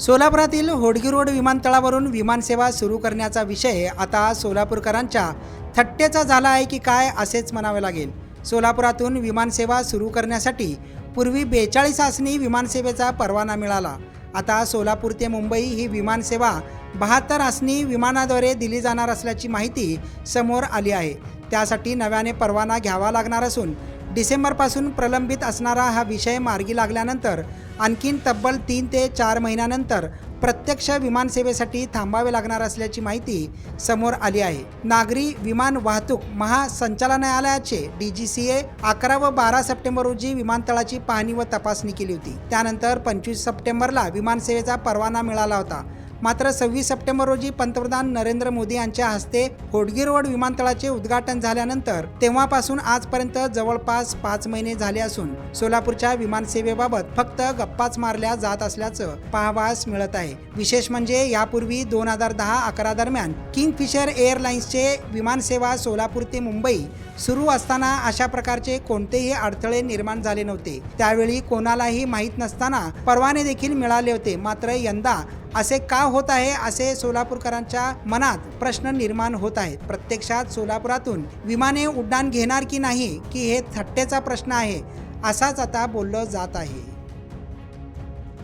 सोलापुरातील Hodgi road विमानतळावरून विमानसेवा सुरू करण्याचा विषय आता सोलापूरकरांच्या थट्टेचा झाला आहे की काय असेच म्हणावे लागेल. सोलापुरातून विमानसेवा सुरू करण्यासाठी पूर्वी बेचाळीस आसनी विमानसेवेचा परवाना मिळाला. आता सोलापूर ते मुंबई ही विमानसेवा बहात्तर आसनी विमानाद्वारे दिली जाणार असल्याची माहिती समोर आली आहे. त्यासाठी नव्याने परवाना घ्यावा लागणार असून डिसेंबरपासून प्रलंबित असणारा हा विषय मार्गी लागल्यानंतर आणखीन तब्बल तीन ते चार महिन्यानंतर प्रत्यक्ष विमानसेवेसाठी थांबावे लागणार असल्याची माहिती समोर आली आहे. नागरी विमान वाहतूक महासंचालनालयाचे डी जी सी ए अकरा व बारा सप्टेंबर रोजी विमानतळाची पाहणी व तपासणी केली होती. त्यानंतर पंचवीस सप्टेंबरला विमानसेवेचा परवाना मिळाला होता. मात्र सव्वीस सप्टेंबर रोजी पंतप्रधान नरेंद्र मोदी यांच्या हस्ते होडगी रोड विमानतळाचे उद्घाटन झाल्यानंतर तेव्हापासून आजपर्यंत जवळपास पाच महिने झाले असून सोलापूरच्या विमानसेवेबाबत फक्त गप्पाच मारल्या जात असल्याचं पाहावास मिळत आहे. विशेष म्हणजे यापूर्वी दोन हजार दहा अकरा दरम्यान किंगफिशर एअरलाइन्सचे विमानसेवा सोलापूर ते मुंबई सुरू असताना अशा प्रकारचे कोणतेही अडथळे निर्माण झाले नव्हते. त्यावेळी कोणालाही माहीत नसताना परवाने देखील मिळाले होते. मात्र यंदा असे का होत आहे असे सोलापूरकरांच्या मनात प्रश्न निर्माण होत आहेत. प्रत्यक्षात सोलापुरातून विमाने उड्डाण घेणार की नाही की हे थट्टेचा प्रश्न आहे असाच आता बोललं जात आहे.